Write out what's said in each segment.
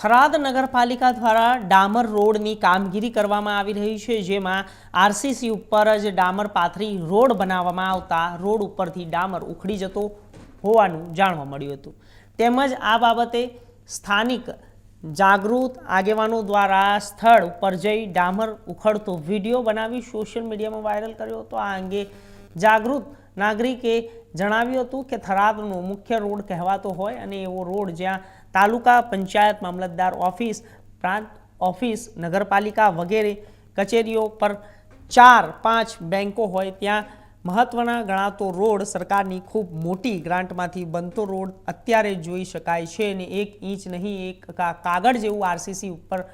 થરાદ નગરપાલિકા દ્વારા ડામર રોડની કામગીરી કરવામાં આવી રહી છે, જેમાં આરસીસી ઉપર જ ડામર પાથરી રોડ બનાવવામાં આવતા રોડ ઉપરથી ડામર ઉખડી જતો હોવાનું જાણવા મળ્યું હતું. તેમજ આ બાબતે સ્થાનિક જાગૃત આગેવાનો દ્વારા સ્થળ ઉપર જઈ ડામર ઉખડતો વીડિયો બનાવી સોશિયલ મીડિયામાં વાયરલ કર્યો હતો. આ અંગે જાગૃત નાગરિકે જણાવ્યું હતું કે થરાદનો મુખ્ય રોડ કહેવાતો હોય અને એવો રોડ જ્યાં તાલુકા પંચાયત મામલતદાર ઓફિસ, પ્રાંત ઓફિસ, નગરપાલિકા વગેરે કચેરીઓ પર ચાર, પાંચ બેન્કો હોય ત્યાં મહત્વના ગણાતો રોડ સરકારની ખૂબ મોટી ગ્રાન્ટમાંથી બનતો રોડ અત્યારે જોઈ શકાય છે અને એક ઇંચ નહીં, એક કાગળ જેવું આરસીસી ઉપર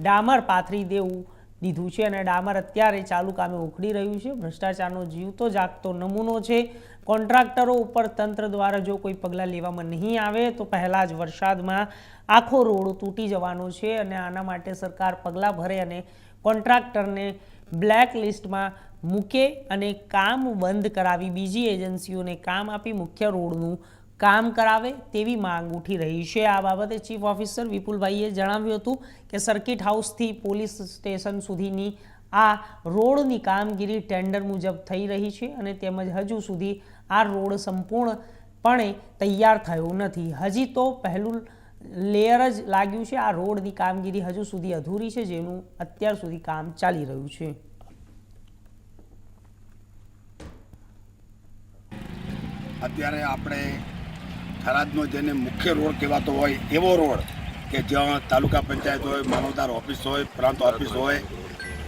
ડામર પાથરી દેવું દીધું છે અને ડામર અત્યારે ચાલુ કામે ઉખડી રહ્યું છે. ભ્રષ્ટાચારનો જીવતો જાગતો નમૂનો છે. કોન્ટ્રાક્ટરો ઉપર તંત્ર દ્વારા જો કોઈ પગલાં લેવામાં નહીં આવે તો પહેલાં જ વરસાદમાં આખો રોડ તૂટી જવાનો છે અને આના માટે સરકાર પગલાં ભરે અને કોન્ટ્રાક્ટરને બ્લેક લિસ્ટમાં મૂકે અને કામ બંધ કરાવી બીજી એજન્સીઓને કામ આપી મુખ્ય રોડનું કામ કરાવે તેવી માંગ ઉઠી રહી છે. આ બાબતે ચીફ ઓફિસર વિપુલભાઈએ જણાવ્યું હતું કે સર્કિટ હાઉસથી પોલીસ સ્ટેશન સુધીની આ રોડની કામગીરી ટેન્ડર મુજબ થઈ રહી છે અને તેમજ હજુ સુધી આ રોડ સંપૂર્ણપણે તૈયાર થયો નથી. હજી તો પહેલું લેયર જ લાગ્યું છે. આ રોડની કામગીરી હજુ સુધી અધૂરી છે, જેનું અત્યાર સુધી કામ ચાલી રહ્યું છે. અત્યારે આપણે થરાદનો જેને મુખ્ય રોડ કહેવાતો હોય, એવો રોડ કે જ્યાં તાલુકા પંચાયત હોય માનવદાર ઓફિસ હોય, પ્રાંત ઓફિસ હોય,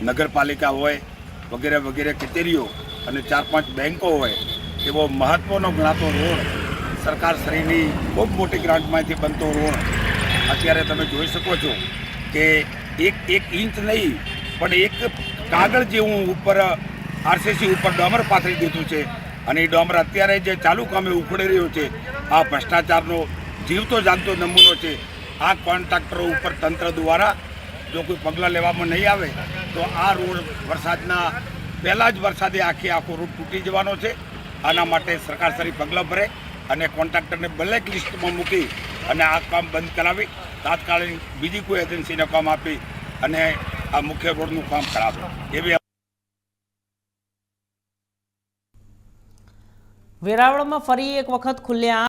નગરપાલિકા હોય, વગેરે વગેરે કચેરીઓ અને ચાર પાંચ બેન્કો હોય, એવો મહત્ત્વનો ગણાતો રોડ સરકાર શ્રીની ખૂબ મોટી ગ્રાન્ટમાંથી બનતો રોડ. અત્યારે તમે જોઈ શકો છો કે એક એક ઇંચ નહીં, પણ એક કાગળ જેવું ઉપર, આરસીસી ઉપર ડમર પાથરી દીધું છે. અને એ ડોમર અત્યારે જે ચાલુ કામે ઉખડી રહ્યો છે, આ ભ્રષ્ટાચારનો જીવતો જાગતો નમૂનો છે, આ કોન્ટ્રાક્ટરો ઉપર તંત્ર દ્વારા જો કોઈ પગલાં લેવામાં નહીં આવે, તો આ રોડ વરસાદના, પહેલાં જ વરસાદે આખી આખો રોડ તૂટી જવાનો છે. આના માટે સરકાર સારી પગલાં ભરે અને કોન્ટ્રાક્ટરને બ્લેક લિસ્ટમાં મૂકી અને આ કામ બંધ કરાવી. તાત્કાલિક બીજી કોઈ એજન્સીને કામ આપી અને આ મુખ્ય રોડનું કામ કરાવે. એવી વેરાવળમાં ફરી એક વખત ખુલ્લેઆમ